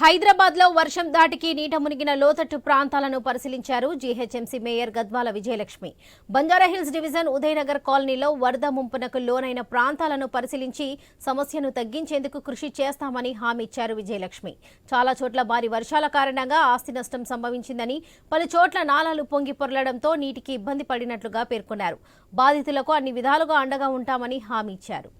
హైదరాబాద్లో వర్షం దాటికి నీట మునిగిన లోతట్టు ప్రాంతాలను పరిశీలించారు GHMC mayor Gadwala Vijayalakshmi. Banjara Hills division Udayanagar కాలనీలో వరద ముంపునకు లోనైన ప్రాంతాలను పరిశీలించి సమస్యను తగ్గించేందుకు కృషి చేస్తామని హామీ ఇచ్చారు విజయలక్ష్మి. చాలా చోట్ల భారీ వర్షాల కారణంగా ఆస్తి నష్టం సంభవించిందని పలు చోట్ల నాలాలు పొంగి పొరలడంతో నీటికి ఇబ్బంది పడినట్లుగా పేర్కొన్నారు. బాధితులకు అన్ని విధాలుగా అండగా ఉంటామని హామీ ఇచ్చారు.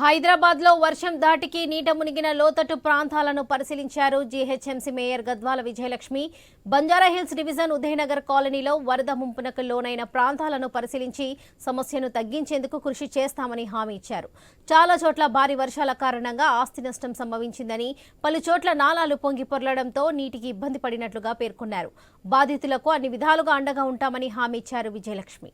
హైదరాబాద్లో వర్షం దాటికి నీట మునిగిన లోతట్టు ప్రాంతాలను పరిశీలించారు GHMC mayor Gadwala Vijayalakshmi. Banjara Hills division Udayanagar కాలనీలో వరద ముంపునకు లోనైన ప్రాంతాలను పరిశీలించి సమస్యను తగ్గించేందుకు కృషి చేస్తామని హామీ ఇచ్చారు. చాలా చోట్ల భారీ వర్షాల కారణంగా ఆస్తి నష్టం సంభవించిందని పలు చోట్ల నాలాలు పొంగి పొరలడంతో నీటికి ఇబ్బంది పడినట్లుగా పేర్కొన్నారు. బాధితులకు అన్ని విధాలుగా అండగా ఉంటామని హామీ ఇచ్చారు విజయలక్ష్మి.